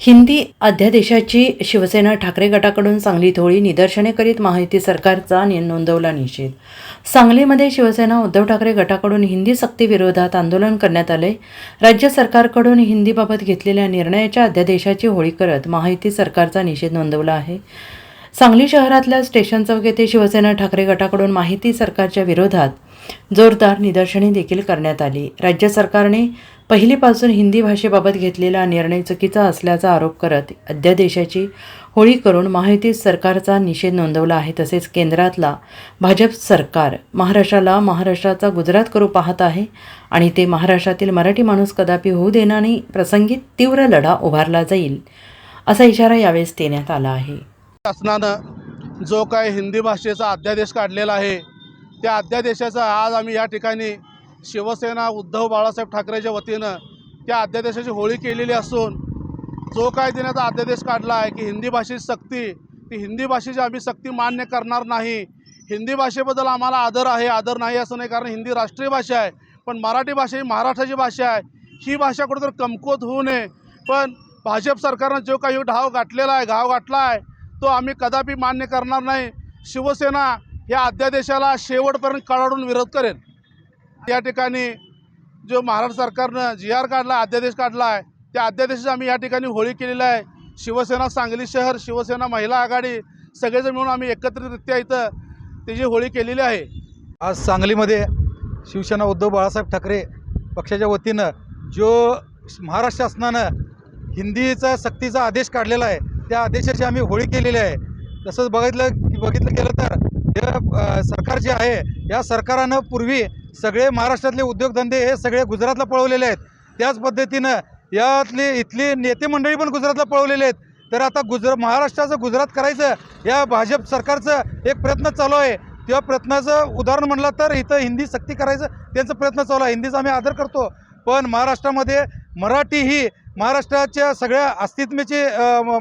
हिंदी अध्यादेशाची शिवसेना ठाकरे गटाकडून सांगलीत होळी निदर्शने करीत माहिती सरकारचा नि- नोंदवला निषेध. सांगलीमध्ये शिवसेना उद्धव ठाकरे गटाकडून हिंदी सक्तीविरोधात आंदोलन करण्यात आले. राज्य सरकारकडून हिंदीबाबत घेतलेल्या निर्णयाच्या अध्यादेशाची होळी करत माहिती सरकारचा निषेध नोंदवला आहे. सांगली शहरातल्या स्टेशन चौक येथे शिवसेना ठाकरे गटाकडून माहिती सरकारच्या विरोधात जोरदार निदर्शने देखील करण्यात आली. राज्य सरकारने पहिलीपासून हिंदी भाषेबाबत घेतलेला निर्णय चुकीचा असल्याचा आरोप करत अध्यादेशाची होळी करून माहिती सरकारचा निषेध नोंदवला आहे. तसेच केंद्रातला भाजप सरकार महाराष्ट्राला महाराष्ट्राचा गुजरात करू पाहत आहे आणि ते महाराष्ट्रातील मराठी माणूस कदापि होऊ देणार नाही. प्रसंगी तीव्र लढा उभारला जाईल असा इशारा यावेळेस देण्यात आला आहे. शासनानं जो काय हिंदी भाषेचा अध्यादेश काढलेला आहे त्या अध्यादेशाचा आज आम्ही या ठिकाणी शिवसेना उद्धव बाळासाहेब ठाकरेच्या वतीनं त्या अध्यादेशाची होळी केलेली असून जो काय देण्याचा अध्यादेश काढला आहे की हिंदी भाषेची सक्ती ती हिंदी भाषेची आम्ही सक्ती मान्य करणार नाही. हिंदी भाषेबद्दल आम्हाला आदर आहे आदर नाही असं नाही कारण हिंदी राष्ट्रीय भाषा आहे पण मराठी भाषा ही महाराष्ट्राची भाषा आहे. ही भाषा कुठेतरी कमकुवत होऊ नये. पण भाजप सरकारनं जो काही ढाव गाठलेला आहे घाव गाठला आहे तो आम्ही कदापि मान्य करणार नाही. शिवसेना या अध्यादेशाला शेवटपर्यंत कळाडून विरोध करेल. या ठिकाणी जो महाराष्ट्र सरकारनं जी आर काढला अध्यादेश काढला आहे त्या अध्यादेशाची आम्ही या ठिकाणी होळी केलेली आहे. शिवसेना सांगली शहर शिवसेना महिला आघाडी सगळेजण मिळून आम्ही एकत्रितरित्या इथं त्याची होळी केलेली आहे. आज सांगलीमध्ये शिवसेना उद्धव बाळासाहेब ठाकरे पक्षाच्या वतीनं जो महाराष्ट्र शासनानं हिंदीचा सक्तीचा आदेश काढलेला आहे त्या आदेशाची आम्ही होळी केलेली आहे. तसंच बघितलं बघितलं गेलं तर हे सरकार जे आहे या सरकारानं पूर्वी सगळे महाराष्ट्रातले उद्योगधंदे हे सगळे गुजरातला पळवलेले आहेत. त्याच पद्धतीनं यातले इथली नेते मंडळी पण गुजरातला पळवलेले आहेत. तर आता गुजरा महाराष्ट्राचं गुजरात करायचं या भाजप सरकारचं एक प्रयत्न चालू आहे. त्या प्रयत्नाचं उदाहरण म्हणलं तर इथं हिंदी सक्ती करायचं त्यांचा प्रयत्न चालू आहे. हिंदीचा आम्ही आदर करतो. पण महाराष्ट्रामध्ये मराठी ही महाराष्ट्राच्या सगळ्या अस्तित्वाची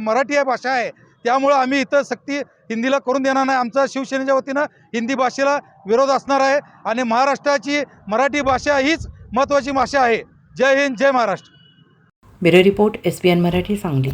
मराठी या भाषा आहे. त्यामुळं आम्ही इथं सक्ती हिंदीला करून देणार नाही. आमचा शिवसेनेच्या वतीनं हिंदी भाषेला विरोध असणार आहे आणि महाराष्ट्राची मराठी भाषा हीच महत्त्वाची भाषा आहे. जय हिंद जय Maharashtra. Bureau report S P N Marathi Sangli.